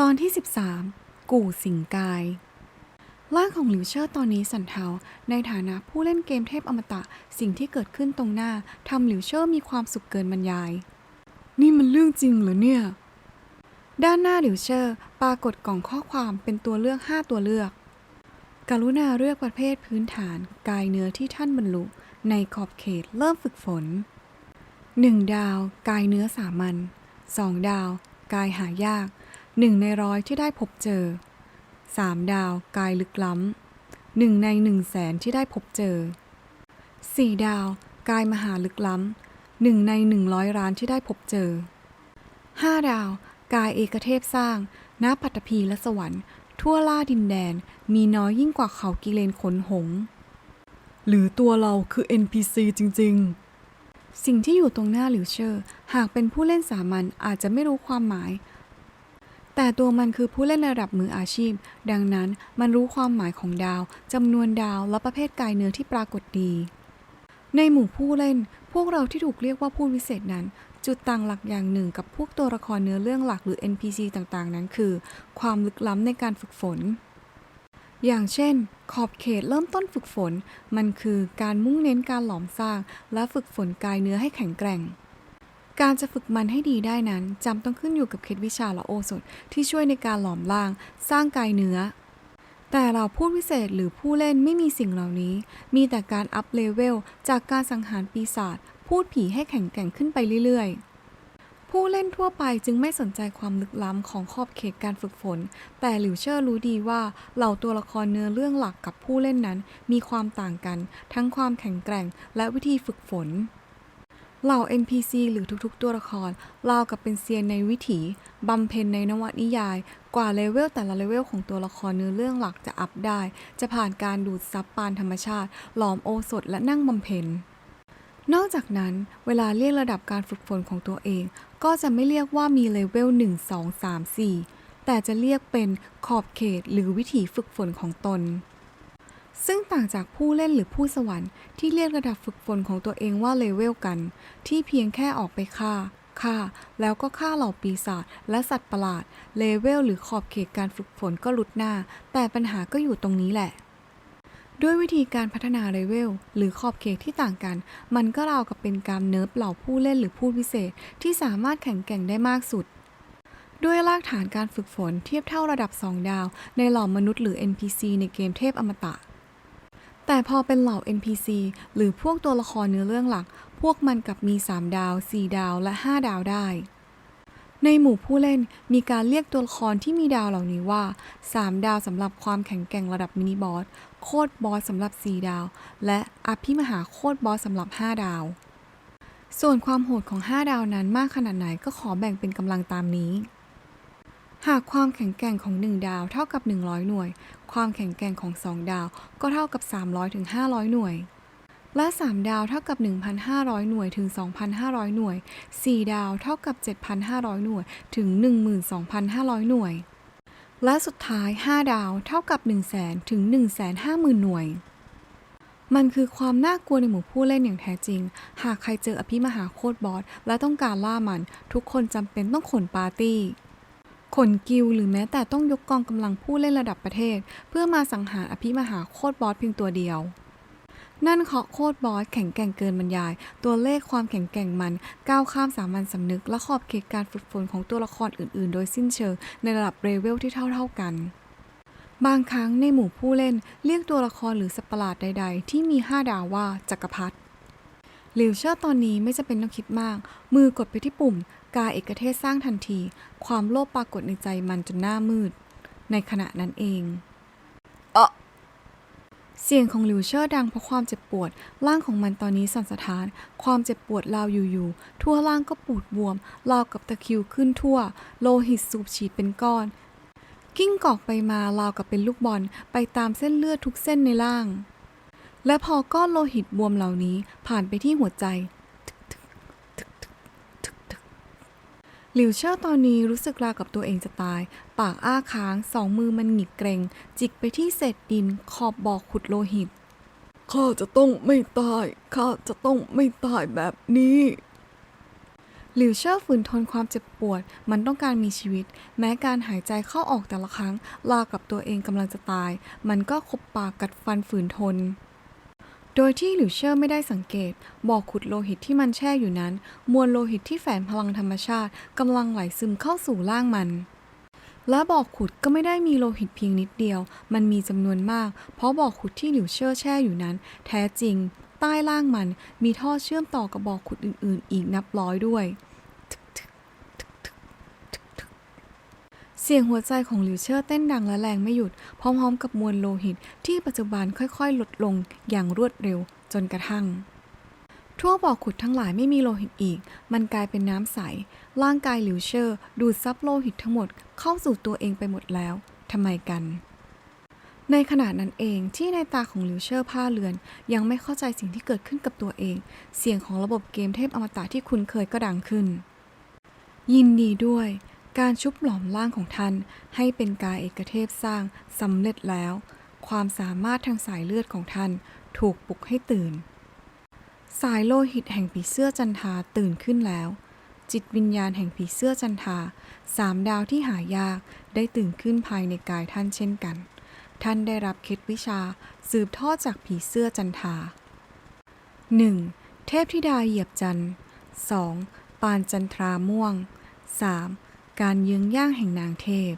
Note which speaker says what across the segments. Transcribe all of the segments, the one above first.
Speaker 1: ตอนที่ 13 กู่สิงกาย ร่างของหลิวเชอร์ตอนนี้สันเทาในฐานะผู้เล่นเกมเทพอมตะสิ่งที่เกิดขึ้นตรงหน้าทำหลิวเชอร์มีความสุขเกินบรรยาย นี่มันเรื่องจริงเหรอเนี่ย ด้านหน้าหลิวเชอร์ปรากฏกล่องข้อความเป็นตัวเลือก 5 ตัวเลือก กรุณาเลือกประเภทพื้นฐานกายเนื้อที่ท่านบรรลุ ในขอบเขตเริ่มฝึกฝน 1 ดาว กายเนื้อสามัญ 2 ดาว กายหายาก 1ในร้อยที่ได้พบเจอ3ดาวกายลึกล้ำหนึ่งใน1 0 0 0 0แสนที่ได้พบเจอ4ดาวกายมหาลึกล้ำหนึ่งใน100ล้านที่ได้พบเจอ5ดาว กายเอกเทพสร้างณปัตตภีและสวรรค์ ทั่วล่าดินแดนมีน้อยยิ่งกว่าเขากิเลนขนหงส์หรือตัวเราคือ NPC จริง ๆ สิ่งที่อยู่ตรงหน้าหลิวเชอร์ หากเป็นผู้เล่นสามัญอาจจะไม่รู้ความหมาย แต่ตัวมันคือผู้เล่นระดับมืออาชีพ ดังนั้นมันรู้ความหมายของดาวจำนวนดาวและประเภทกายเนื้อที่ปรากฏดี ในหมู่ผู้เล่น พวกเราที่ถูกเรียกว่าผู้วิเศษนั้น จุดต่างหลักอย่างหนึ่งกับพวกตัวละครเนื้อเรื่องหลักหรือ NPC ต่างๆ นั้นคือ ความลึกล้ำในการฝึกฝน อย่างเช่น ขอบเขตเริ่มต้นฝึกฝน มันคือการมุ่งเน้นการหลอมสร้าง และฝึกฝนกายเนื้อให้แข็งแกร่ง การจะฝึกมันให้ดีได้นั้น จำต้องขึ้นอยู่กับเคล็ดวิชาและโอสถที่ช่วยในการหลอมล่าง สร้างกายเนื้อ แต่เราผู้วิเศษหรือผู้เล่นไม่มีสิ่งเหล่านี้ มีแต่การอัพเลเวลจากการสังหารปีศาจพูดผีให้แข็งแกร่งขึ้นไปเรื่อยๆผู้เล่นทั่วไปจึงไม่สนใจความลึกล้ำของขอบเขตการฝึกฝน แต่หลิวเชอร์รู้ดีว่าเหล่าตัวละครเนื้อเรื่องหลักกับผู้เล่นนั้น มีความต่างกัน ทั้งความแข็งแกร่งและวิธีฝึกฝน เหล่า NPC หรือทุกๆ ตัวละครรากับเป็นเซียนในวิถีบำเพ็ญในนวนิยาย กว่าเลเวลแต่ละเลเวลของตัวละครเนื้อเรื่องหลักจะอัพได้ จะผ่านการดูดซับปานธรรมชาติ หลอมโอสถและนั่งบำเพ็ญนอกจากนั้นเวลาเรียกระดับการฝึกฝนของตัวเอง ก็จะไม่เรียกว่ามีเลเวล 1 2 3 4 แต่จะเรียกเป็นขอบเขตหรือวิถีฝึกฝนของตน ซึ่งต่างจากผู้เล่นหรือผู้สวรรค์ที่เรียกระดับฝึกฝนของตัวเองว่าเลเวลกัน ที่เพียงแค่ออกไปฆ่าฆ่า แล้วก็ฆ่าเหล่าปีศาจและสัตว์ประหลาด เลเวลหรือขอบเขตการฝึกฝนก็ลุดหน้า แต่ปัญหาก็อยู่ตรงนี้แหละ ด้วยวิธีการพัฒนาเลเวลหรือขอบเขตที่ต่างกัน มันก็ราวกับเป็นการเนิร์ฟเหล่าผู้เล่นหรือผู้พิเศษที่สามารถแข่งแก่งได้มากสุด ด้วยรากฐานการฝึกฝนเทียบเท่าระดับ 2 ดาว ในเหล่ามนุษย์หรือ NPC ในเกมเทพอมตะ แต่พอเป็นเหล่า NPC หรือพวกตัวละครเนื้อเรื่องหลัก พวกมันกับมี 3 ดาว 4 ดาวและ 5 ดาวได้ ในหมู่ผู้เล่นมีการเรียกตัวละครที่มีดาวเหล่านี้ว่า 3 ดาวสำหรับความแข็งแกร่งระดับมินิบอส โคตรบอสสำหรับ 4 ดาว และอภิมหาโคตรบอสสำหรับ 5 ดาว ส่วนความโหดของ 5 ดาวนั้นมากขนาดไหนก็ขอแบ่งเป็นกำลังตามนี้ หากความแข็งแกร่งของ 1 ดาวเท่ากับ 100 หน่วย ความแข็งแกร่งของ 2 ดาวก็เท่ากับ 300ถึง500 หน่วย และ 3 ดาวเท่ากับ 1,500 หน่วยถึง 2,500 หน่วย 4 ดาวเท่ากับ 7,500 หน่วยถึง 12,500 หน่วย และสุดท้าย 5 ดาวเท่ากับ 100,000ถึง150,000 หน่วย มันคือความน่ากลัวในหมู่ผู้เล่นอย่างแท้จริง หากใครเจออภิมหาโคตรบอสและต้องการล่ามัน ทุกคนจำเป็นต้องขนปาร์ตี้ ขนกิลหรือแม้แต่ต้องยกกองกำลังผู้เล่นระดับประเทศ เพื่อมาสังหารอภิมหาโคตรบอสเพียงตัวเดียว นั่นเคาะโคตรบอสแข็งแกร่งเกินบรรยาย ตัวเลขความแข็งแกร่งมันก้าวข้ามสามัญสำนึก และขอบเขตการฝึกฝนของตัวละครอื่น ๆ โดยสิ้นเชิงในระดับเลเวลที่เท่า ๆกันบางครั้งในหมู่ผู้เล่นเรียกตัวละครหรือสัตว์ปะหลาดใด ๆ ที่มี 5 ดาวว่าจักรพรรดิ หลิวเชอร์ตอนนี้ไม่จะเป็นต้องคิดมาก มือกดไปที่ปุ่ม กาเอกเทศสร้างทันที ความโลภปรากฏในใจมันจนหน้ามืด ในขณะนั้นเองเออเสียงของหลิวเชอร์ดังเพราะความเจ็บปวด ร่างของมันตอนนี้สั่นสะท้าน ความเจ็บปวดราวอยู่ๆ ทั่วร่างก็ปูดบวม ราวกับตะคริวขึ้นทั่ว โลหิตสูบฉีดเป็นก้อน กิ้งกอกไปมาราวกับเป็นลูกบอล ไปตามเส้นเลือดทุกเส้นในร่าง และพอก้อนโลหิตบวมเหล่านี้ผ่านไปที่หัวใจทึกๆทึกๆทึกๆหลิวเชอร์ตอนนี้รู้สึกราวกับตัวเองจะตาย ปากอ้าค้างสองมือมันหงิกเกรง จิกไปที่เศษดินขอบบ่อขุดโลหิต
Speaker 2: ข้าจะต้องไม่ตาย ข้าจะต้องไม่ตายแบบนี้
Speaker 1: หลิวเชอร์ฝืนทนความเจ็บปวด มันต้องการมีชีวิต แม้การหายใจเข้าออกแต่ละครั้งราวกับตัวเองกำลังจะตาย มันก็ขบปากกัดฟันฝืนทน โดยที่หลิวเชอร์ไม่ได้สังเกต บ่อขุดโลหิตที่มันแช่อยู่นั้น มวลโลหิตที่แฝงพลังธรรมชาติกำลังไหลซึมเข้าสู่ร่างมัน และบ่อขุดก็ไม่ได้มีโลหิตเพียงนิดเดียว มันมีจำนวนมาก เพราะบ่อขุดที่หลิวเชอร์แช่อยู่นั้น แท้จริง ใต้ล่างมันมีท่อเชื่อมต่อกับบ่อขุดอื่น ๆ อีกนับร้อยด้วย เสียงหัวใจของหลิวเชอร์เต้นดังและแรงไม่หยุด พร้อมๆ กับมวลโลหิตที่ปัจจุบันค่อยๆ ลดลงอย่างรวดเร็วจนกระทั่ง ทั่วบ่อขุดทั้งหลายไม่มีโลหิตอีก มันกลายเป็นน้ำใส ร่างกายหลิวเชอร์ดูดซับโลหิตทั้งหมดเข้าสู่ตัวเองไปหมดแล้วทำไมกัน ในขณะนั้นเองที่ในตาของหลิวเชอร์ผ้าเลือน ยังไม่เข้าใจสิ่งที่เกิดขึ้นกับตัวเอง เสียงของระบบเกมเทพอมตะที่คุ้นเคยก็ดังขึ้น ยินดีด้วย การชุบหลอมร่างของท่านให้เป็นกายเอกเทพสร้างสำเร็จแล้ว ความสามารถทางสายเลือดของท่านถูกปลุกให้ตื่น สายโลหิตแห่งผีเสื้อจันทาตื่นขึ้นแล้ว จิตวิญญาณแห่งผีเสื้อจันทาสามดาวที่หายากได้ตื่นขึ้นภายในกายท่านเช่นกัน ท่านได้รับเคล็ดวิชาสืบทอดจากผีเสื้อจันทา 1. เทพธิดาเหยียบจันทร์ 2. ปานจันทราม่วง 3. การยื้องย่างแห่งนางเทพ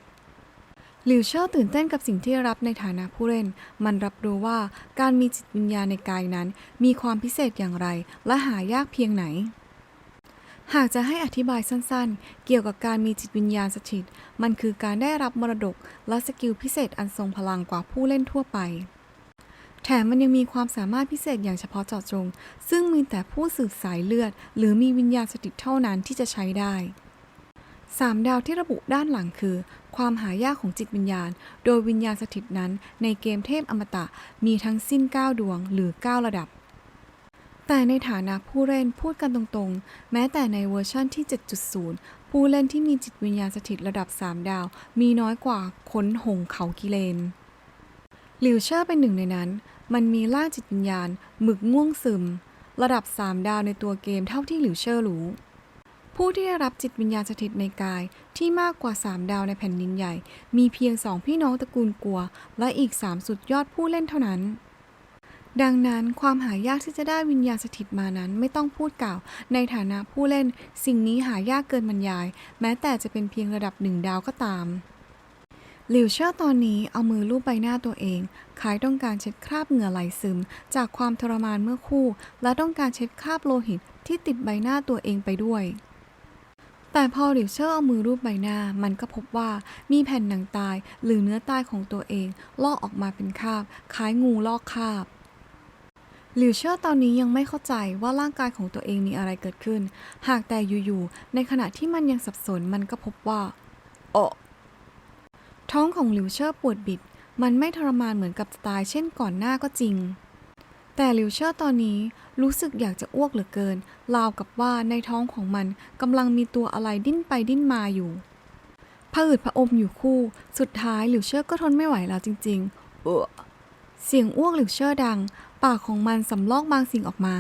Speaker 1: หลิวเช่าตื่นเต้นกับสิ่งที่รับในฐานะผู้เล่น มันรับรู้ว่าการมีจิตวิญญาณในกายนั้น มีความพิเศษอย่างไร และหายากเพียงไหน หากจะให้อธิบายสั้นๆ เกี่ยวกับการมีจิตวิญญาณสถิต มันคือการได้รับมรดกและสกิลพิเศษอันทรงพลังกว่าผู้เล่นทั่วไป แถมมันยังมีความสามารถพิเศษอย่างเฉพาะเจาะจง ซึ่งมีแต่ผู้สืบสายเลือด หรือมีวิญญาณสถิตเท่านั้นที่จะใช้ได้ สามดาวที่ระบุด้านหลังคือ ความหายากของจิตวิญญาณ โดยวิญญาณสถิตนั้น ในเกมเทพอมตะมีทั้งสิ้น 9 ดวงหรือ 9 ระดับ แต่ในฐานะผู้เล่นพูดกันตรงๆ แม้แต่ในเวอร์ชั่นที่ 7.0 ผู้เล่นที่มีจิตวิญญาณสถิตระดับ 3 ดาว มีน้อยกว่าค้นหงเขากิเลนหลิวเชอร์เป็นหนึ่งในนั้น มันมีร่างจิตวิญญาณหมึกง่วงซึม ระดับ 3 ดาวในตัวเกมเท่าที่หลิวเชอร์รู้ ผู้ที่ได้รับจิตวิญญาณสถิตในกายที่มากกว่า 3 ดาวในแผ่นดินใหญ่ มีเพียงสองพี่น้องตระกูลกัว และอีก 3 สุดยอดผู้เล่นเท่านั้น ดังนั้นความหายากที่จะได้วิญญาณสถิตมานั้นไม่ต้องพูดกล่าว ในฐานะผู้เล่น สิ่งนี้หายากเกินบรรยาย แม้แต่จะเป็นเพียงระดับหนึ่งดาวก็ตามหลิวเชอร์ตอนนี้เอามือลูบใบหน้าตัวเอง คล้ายต้องการเช็ดคราบเหงื่อไหลซึม จากความทรมานเมื่อคู่ และต้องการเช็ดคราบโลหิตที่ติดใบหน้าตัวเองไปด้วย แต่พอหลิวเชอร์เอามือรูปใบหน้า มันก็พบว่ามีแผ่นหนังตายหรือเนื้อตายของตัวเองลอกออกมาเป็นคราบ คล้ายงูลอกคราบหลิวเชอร์ตอนนี้ยังไม่เข้าใจว่าร่างกายของตัวเองมีอะไรเกิดขึ้น หากแต่อยู่ๆ ในขณะที่มันยังสับสนมันก็พบว่าโอท้องของหลิวเชอร์ปวดบิด มันไม่ทรมานเหมือนกับสไตล์เช่นก่อนหน้าก็จริง แต่หลิวเชอร์ตอนนี้รู้สึกอยากจะอ้วกเหลือเกินราวกับว่าในท้องของมันกำลังมีตัวอะไรดิ้นไปดิ้นมาอยู่ผะอืดผะอมอยู่คู่ สุดท้ายหลิวเชอร์ก็ทนไม่ไหวแล้วจริงๆเออเสียงอ้วกหลิวเชอร์ดัง ปากของมันสำลอกบางสิ่งออกมา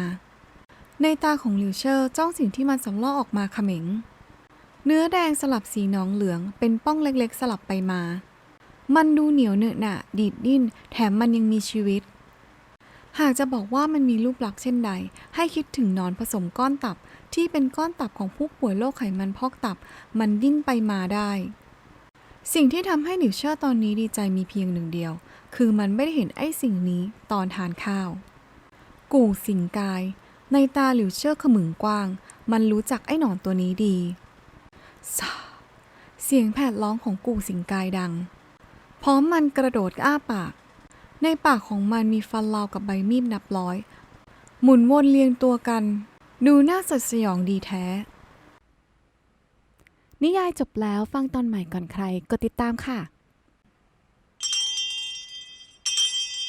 Speaker 1: ในตาของหลิวเชอร์จ้องสิ่งที่มันสำลอกออกมาเขม็ง เนื้อแดงสลับสีน้องเหลืองเป็นป้องเล็กๆ สลับไปมา มันดูเหนียวเหนอะหนะดีดดิ้น แถมมันยังมีชีวิต หากจะบอกว่ามันมีรูปลักษณ์เช่นใด ให้คิดถึงนอนผสมก้อนตับ ที่เป็นก้อนตับของผู้ป่วยโรคไขมันพอกตับ มันดิ้นไปมาได้ สิ่งที่ทำให้หลิวเชอร์ตอนนี้ดีใจมีเพียงหนึ่งเดียว คือมันไม่ได้เห็นไอ้สิ่งนี้ตอนทานข้าว กู่สิงกาย ในตาหลิวเชอร์ขมึงกว้าง มันรู้จักไอ้หนอนตัวนี้ดีซาเสียงแผดร้องของกู่สิงกายดัง พร้อมมันกระโดดอ้าปาก ในปากของมันมีฟันราวกับใบมีดนับร้อย หมุนวนเรียงตัวกัน ดูน่าสดสยองดีแท้
Speaker 2: นิยายจบแล้วฟังตอนใหม่ก่อนใคร กดติดตามค่ะ